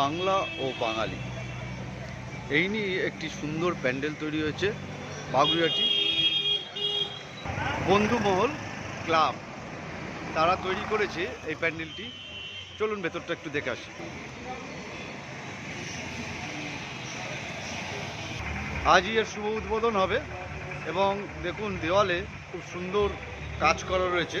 বাংলা ও বাঙালি। এই নিয়ে একটি সুন্দর প্যান্ডেল তৈরি হয়েছে বাগুইয়াটি বন্ধুমহল ক্লাব, তারা তৈরি করেছে এই প্যান্ডেলটি। চলুন ভেতরটা একটু দেখে আসি। আজই এর শুভ উদ্বোধন হবে এবং দেখুন দেওয়ালে খুব সুন্দর কাজ করা রয়েছে।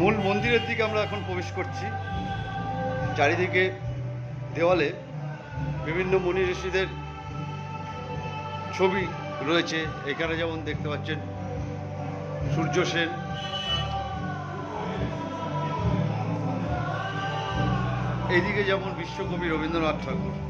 মূল মন্দিরের দিকে আমরা এখন প্রবেশ করছি। চারিদিকে দেওয়ালে বিভিন্ন মুনি ঋষিদের ছবি রয়েছে। এখানে যেমন দেখতে পাচ্ছেন সূর্য সেন। এইদিকে যেমন বিশ্বকবি রবীন্দ্রনাথ ঠাকুর।